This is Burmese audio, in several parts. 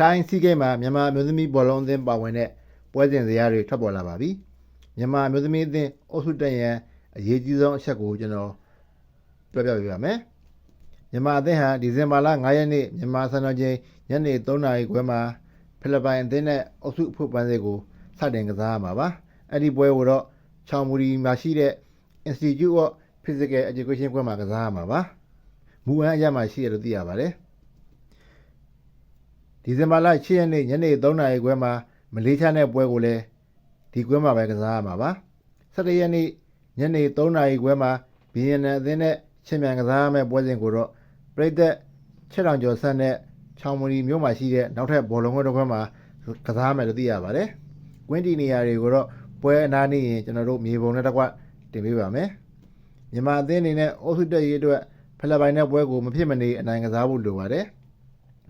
တိုင်းစီးကိမ်းမှာမြန်မာအမျိုးသမီးဘောလုံးအသင်းပါဝင်တဲ့ပွဲစဉ်ဇယားတွေထွက်ပေါ်လာပါပြီမြန်မာအမျိုးသမီးအသင်းအုပ်စုတက်ရန်အရေးကြီးဆုံးအချက်ကိုကျွန်တော်ပြောပြပေးပါမယ်မြန်မာအသင်းဟာဒီဇင်ဘာလ9ရက်နေ့မြန်မာစံတော်ချိန်ညနေ3နာရီခွဲမှာဖိလစ်ပိုင်အသင်းနဲ့အုပ်စုအဖွဲ့ပန်းစစ်ကိုစတင်ကစားရမှာပါအဲ့ဒီပွဲကိုတော့ချောင်မူရီမှာရှိတဲ့ Institute of Physical Education ဘွဲ့မှာကစားရမှာပါမူအမ်းအရမှာရှိရလို့သိရပါတယ် ဒီဇင်ဘာလ6ရက်နေ့ညနေ3နာရီခွဲမှာမလေးရှားနဲ့ပွဲကိုလည်းဒီကွဲမှာပဲကစားရမှာပါ17ရက်နေ့ညနေ3နာရီခွဲမှာဘီယန်နန်အသင်းနဲ့ချင်းမြန်ကစားရမယ့်ပွဲစဉ်ကိုတော့ပြည်သက်ချက်တောင်ကျော်ဆက်နဲ့ချောင်မူရီမြို့မှာရှိတဲ့နောက်ထပ်ဘောလုံးကွင်းတစ်ခွက်မှာကစားရမယ်လို့သိရပါတယ်ကွင်းတီနေရာတွေကိုတော့ပွဲအနားနေရင်ကျွန်တော်တို့မြေပုံနဲ့တစ်ကွက်တင်ပေးပါမယ်မြန်မာအသင်းအနေနဲ့အုပ်စုတက်ရေးအတွက်ဖိလစ်ပိုင်နဲ့ပွဲကိုမဖြစ်မနေအနိုင်ကစားဖို့လိုပါတယ်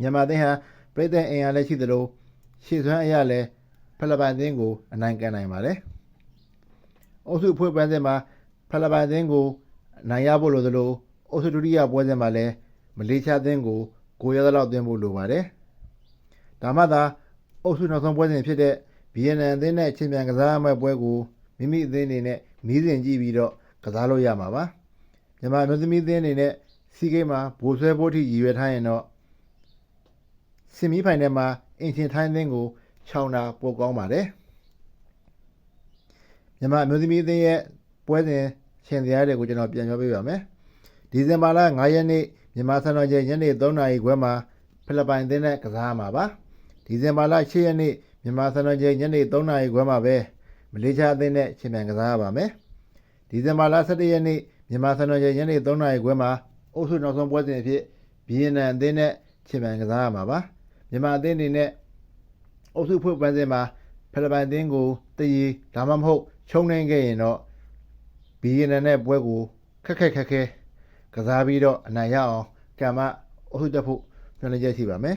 မြန်မာအသင်းဟာ ပြည်သက်အင်အားလည်းရှိသလိုရှေ့စွမ်းအရာလည်းဖိလစ်ပိုင်အသင်းကိုအနိုင်ကန်နိုင်ပါတယ်အုပ်စုဖွဲ့ပန်းစဉ်မှာဖိလစ်ပိုင်အသင်းကိုအနိုင်ရဖို့လိုသလိုအုပ်စုဒုတိယပွဲစဉ်မှာလည်းမလေးရှားအသင်းကိုကိုရသလောက်သွင်းဖို့လိုပါတယ်ဒါမှသာအုပ်စုနောက်ဆုံးပွဲစဉ်ဖြစ်တဲ့ဗီယက်နမ်အသင်းနဲ့ချင်းပြန်ကစားရမယ့်ပွဲကိုမိမိအသင်းအနေနဲ့မီးစင်ကြည့်ပြီးတော့ကစားလို့ရမှာပါမြန်မာမျိုးသမီးအသင်းအနေနဲ့စီးကိမ်းမှာဘိုးဆွဲဖို့ထိရည်ရွယ်ထားရင်တော့ စင်မီဖိုင်နယ်မှာအင်ရှင်ထိုင်းအသင်းကိုခြောင်တာပိုကောင်းပါတယ်မြန်မာမျိုးသမီးအသင်းရဲ့ပွဲစဉ်ရှင်စရာတွေကိုကျွန်တော်ပြန်ပြောပြပါမယ်ဒီဇင်ဘာလ9ရက်နေ့မြန်မာစံတော်ချိန်ညနေ3နာရီခွဲမှာဖိလစ်ပိုင်အသင်းနဲ့ကစားရမှာပါဒီဇင်ဘာလ10ရက်နေ့မြန်မာစံတော်ချိန်ညနေ3နာရီခွဲမှာပဲမလေးရှားအသင်းနဲ့ချင်းပြန်ကစားရပါမယ်ဒီဇင်ဘာလ17ရက်နေ့မြန်မာစံတော်ချိန်ညနေ3နာရီခွဲမှာအုပ်စုနောက်ဆုံးပွဲစဉ်အဖြစ်ဘီယန်နန်အသင်းနဲ့ချင်းပြန်ကစားရမှာပါ မြန်မာအသင်းအနေနဲ့အုပ်စုဖွဲ့ပန်းစဉ်မှာဖိလစ်ပိုင်အသင်းကိုတည်ရဒါမှမဟုတ်ချုံနိုင်ခဲ့ရင်တော့ဘီယန်နန်နဲ့ပွဲကိုခက်ခက်ခက်ခဲကစားပြီးတော့အနိုင်ရအောင်ကံမအုပ်စုတက်ဖို့ညွှန်လင်းချက်ရှိပါမယ်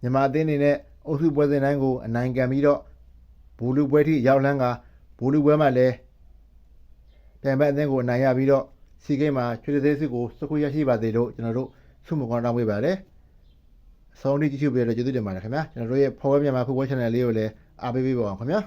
မြန်မာအသင်းအနေနဲ့အုပ်စုပွဲစဉ်တိုင်းကိုအနိုင်ကန်ပြီးတော့ဘူလူပွဲထိရောက်လန်းကဘူလူပွဲမှာလည်းပြန်ဘက်အသင်းကိုအနိုင်ရပြီးတော့စီဂိမ်းမှာချွေသေးစစ်ကိုစကူရရှိပါသေးလို့ကျွန်တော်တို့ဆုမကောင်းတောင်းပေးပါတယ်အ ဆုံးထိကြည့်ရှုပေးလို့ကျေးဇူးတင်ပါတယ်ခင်ဗျာကျွန်တော်တို့ရဲ့ Power မြန်မာ Football Channel လေးကိုလည်းအားပေးပေးပါအောင်ခင်ဗျာ